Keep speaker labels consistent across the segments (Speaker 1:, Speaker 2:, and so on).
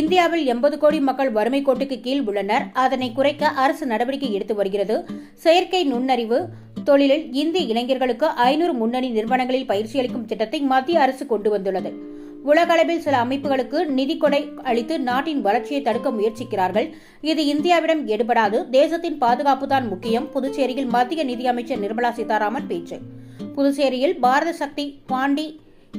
Speaker 1: இந்தியாவில் எண்பது கோடி மக்கள் வறுமை கோட்டுக்கு கீழ் உள்ளனர். அதனை குறைக்க அரசு நடவடிக்கை எடுத்து வருகிறது. செயற்கை நுண்ணறிவு தொழிலில் இந்திய இளைஞர்களுக்கு ஐநூறு முன்னணி நிறுவனங்களில் பயிற்சி அளிக்கும் திட்டத்தை மத்திய அரசு கொண்டு வந்துள்ளது. உலகளவில் சில அமைப்புகளுக்கு நிதி கொடை அளித்து நாட்டின் வளர்ச்சியை தடுக்க முயற்சிக்கிறார்கள். இது இந்தியாவிடம் எடுபடாது. தேசத்தின் பாதுகாப்பு தான் முக்கியம். புதுச்சேரியில் மத்திய நிதியமைச்சர் நிர்மலா சீதாராமன் பேச்சு. புதுச்சேரியில் பாரத சக்தி பாண்டி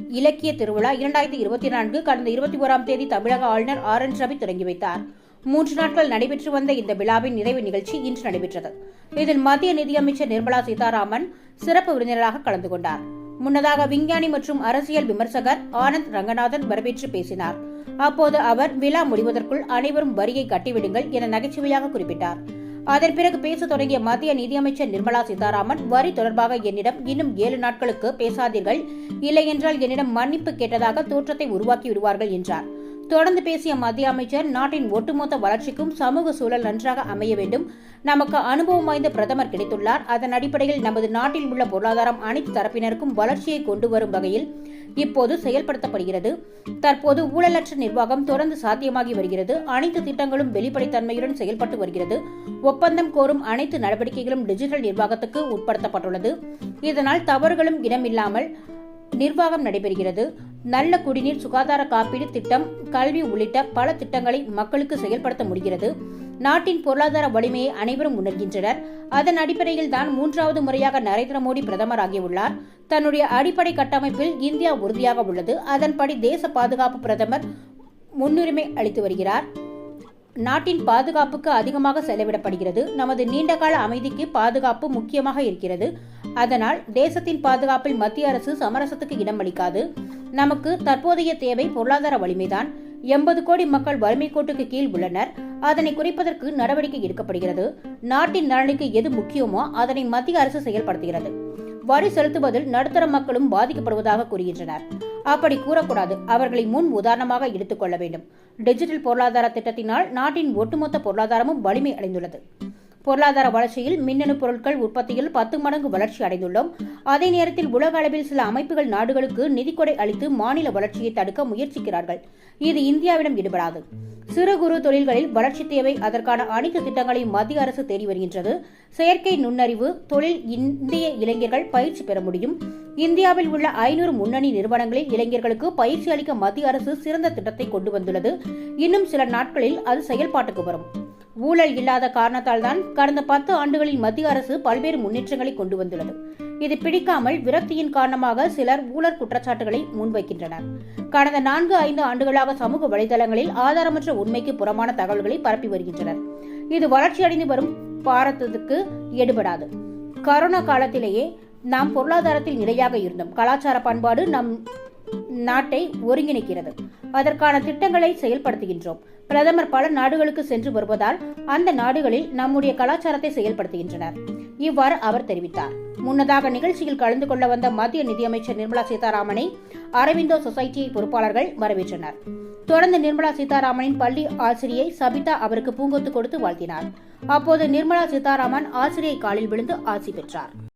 Speaker 1: இலக்கிய திருவிழா இரண்டாயிரத்தி இருபத்தி நான்கு கடந்த இருபத்தி ஓராம் தேதி தமிழக ஆளுநர் ஆர் என் ரவி தொடங்கி வைத்தார். மூன்று நாட்கள் நடைபெற்று வந்த இந்த விழாவின் நிறைவு நிகழ்ச்சி இன்று நடைபெற்றது. இதில் மத்திய நிதியமைச்சர் நிர்மலா சீதாராமன் சிறப்பு விருந்தினராக கலந்து கொண்டார். முன்னதாக விஞ்ஞானி மற்றும் அரசியல் விமர்சகர் ஆனந்த் ரங்கநாதன் வரவேற்று பேசினார். அப்போது அவர் விழா முடிவதற்குள் அனைவரும் வரியை கட்டிவிடுங்கள் என நகைச்சுவையாக குறிப்பிட்டார். அதன் பிறகு பேச தொடங்கிய மத்திய நிதியமைச்சர் நிர்மலா சீதாராமன் வரி தொடர்பாக என்னிடம் இன்னும் ஏழு நாட்களுக்கு பேசாதீர்கள். இல்லையென்றால் என்னிடம் மன்னிப்பு கேட்டதாக தோற்றத்தை உருவாக்கி விடுவார்கள் என்றார். தொடர்ந்து பேசிய மத்திய அமைச்சர் நாட்டின் ஒட்டுமொத்த வளர்ச்சிக்கும் சமூக சூழல் நன்றாக அமைய வேண்டும். நமக்கு அனுபவம் வாய்ந்த பிரதமர் கிடைத்துள்ளார். அதன் அடிப்படையில் நமது நாட்டில் உள்ள பொருளாதாரம் அனைத்து தரப்பினருக்கும் வளர்ச்சியை கொண்டு வரும் வகையில் இப்போது செயல்படுத்தப்படுகிறது. தற்போது ஊழலற்ற நிர்வாகம் தொடர்ந்து சாத்தியமாகி வருகிறது. அனைத்து திட்டங்களும் வெளிப்படைத்தன்மையுடன் செயல்பட்டு வருகிறது. ஒப்பந்தம் கோரும் அனைத்து நடவடிக்கைகளும் டிஜிட்டல் நிர்வாகத்துக்கு உட்படுத்தப்பட்டுள்ளது. இதனால் தவறுகளும் இடமில்லாமல் நிர்வாகம் நடைபெறுகிறது. நல்ல குடிநீர் சுகாதார காப்பீடு திட்டம் கல்வி உள்ளிட்ட பல திட்டங்களை மக்களுக்கு செயல்படுத்த முடிகிறது. நாட்டின் பொருளாதார வலிமையை அனைவரும் உணர்கின்றனர். அதன் அடிப்படையில் தான் மூன்றாவது முறையாக நரேந்திர மோடி பிரதமர் ஆகியுள்ளார் தன்னுடைய அடிப்படை கட்டமைப்பில் இந்தியா உறுதியாக உள்ளது. அதன்படி தேச பாதுகாப்பு பிரதமர் முன்னுரிமை அளித்து வருகிறார். நாட்டின் பாதுகாப்புக்கு அதிகமாக செலவிடப்படுகிறது. நமது நீண்டகால அமைதிக்கு பாதுகாப்பு முக்கியமாக இருக்கிறது. அதனால் தேசத்தின் பாதுகாப்பில் மத்திய அரசு சமரசத்துக்கு இடமளிக்காது. நமக்கு தற்போதைய தேவை பொருளாதார வலிமைதான். எண்பது கோடி மக்கள் வறுமை கோட்டுக்கு கீழ் உள்ளனர். அதனை குறைப்பதற்கு நடவடிக்கை எடுக்கப்படுகிறது. நாட்டின் நலனுக்கு எது முக்கியமோ அதனை மத்திய அரசு செயல்படுத்துகிறது. வரி செலுத்துவதில் நடுத்தர மக்களும் பாதிக்கப்படுவதாக கூறுகின்றனர். அப்படி கூறக்கூடாது. அவர்களை முன் உதாரணமாக எடுத்துக்கொள்ள வேண்டும். டிஜிட்டல் பொருளாதார திட்டத்தினால் நாட்டின் ஒட்டுமொத்த பொருளாதாரமும் வலிமை அடைந்துள்ளது. பொருளாதார வளர்ச்சியில் மின்னணு பொருட்கள் உற்பத்தியில் பத்து மடங்கு வளர்ச்சி அடைந்துள்ளோம். அதே நேரத்தில் உலக அளவில் சில அமைப்புகள் நாடுகளுக்கு நிதிக்கொடை அளித்து மாநில வளர்ச்சியை தடுக்க முயற்சிக்கிறார்கள். இது இந்தியாவிடம் ஈடுபடாது சிறு குறு தொழில்களில் வளர்ச்சி தேவை அதற்கான அனைத்து திட்டங்களையும் மத்திய அரசு தேடி வருகின்றது. செயற்கை நுண்ணறிவு தொழில் இந்திய இளைஞர்கள் பயிற்சி பெற முடியும். இந்தியாவில் உள்ள ஐநூறு முன்னணி நிறுவனங்களில் இளைஞர்களுக்கு பயிற்சி அளிக்க மத்திய அரசு சிறந்த திட்டத்தை கொண்டு வந்துள்ளது. இன்னும் சில நாட்களில் அது செயல்பாட்டுக்கு வரும். ஊழல் இல்லாத காரணத்தால் தான் கடந்த பத்து ஆண்டுகளில் மத்திய அரசு பல்வேறு முன்னேற்றங்களை கொண்டு வந்துள்ளது. இது பிடிக்காமல் விரக்தியின் காரணமாக சிலர் ஊழல் குற்றச்சாட்டுகளை முன்வைக்கின்றனர். கடந்த நான்கு ஐந்து ஆண்டுகளாக சமூக வலைதளங்களில் ஆதாரமற்ற உண்மைக்கு புறமான தகவல்களை பரப்பி வருகின்றனர். இது வளர்ச்சியடைந்து வரும் பாரதத்துக்கு எடுபடாது கரோனா காலத்திலேயே நாம் பொருளாதாரத்தில் நிலையாக இருந்தோம். கலாச்சார பண்பாடு நம் நாட்டை ஒருங்கிணைக்கிறது. அதற்கான திட்டங்களை செயல்படுத்துகின்றோம். பிரதமர் பல நாடுகளுக்கு சென்று வருவதால் அந்த நாடுகளில் நம்முடைய கலாச்சாரத்தை செயல்படுத்துகின்றனர். இவ்வாறு அவர் தெரிவித்தார். முன்னதாக நிகழ்ச்சியில் கலந்து கொள்ள வந்த மத்திய நிதியமைச்சர் நிர்மலா சீதாராமனை அரவிந்தோ சொசைட்டி பொறுப்பாளர்கள் வரவேற்றனர். தொடர்ந்து நிர்மலா சீதாராமனின் பள்ளி ஆசிரியை சபிதா அவருக்கு பூங்கொத்து கொடுத்து வாழ்த்தினார். அப்போது நிர்மலா சீதாராமன் ஆசிரியை காலில் விழுந்து ஆசி பெற்றார்.